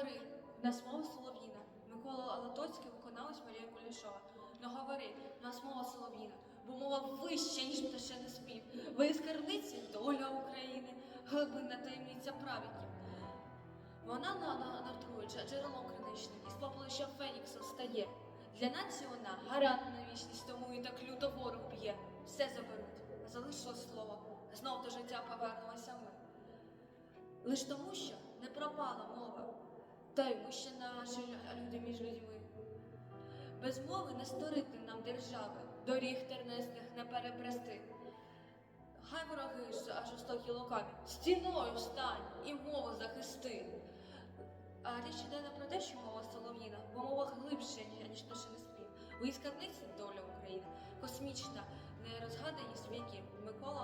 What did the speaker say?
говори, в нас мова солов'їна. Микола Алатоцький виконавець Марія Кулішова. Ну говори, нас мова солов'їна, бо мова вища, ніж пташиний спів. Ви із скарбниці доля України, глибинна таємниця праведів. Вона на, на, дже- джерелом криничним, із попелища Фенікса встає. Для нації вона гарант на вічність, тому і так люто ворог б'є. Все заберуть, а залишилось слово, знов до життя повернулася ми. Лиш тому, що не пропала мова, та й ми ще наші люди між людьми. Без мови не створити нам держави, доріг тернесних не перебрести. Хай вороги жорстокі лукаві, стіною встань і мову захисти. А річ іде не про те, що мова солов'їна, бо мова глибше, ні- ніж пташиний спів. У її скарбниці доля України, космічна, нерозгаданість віків Микола.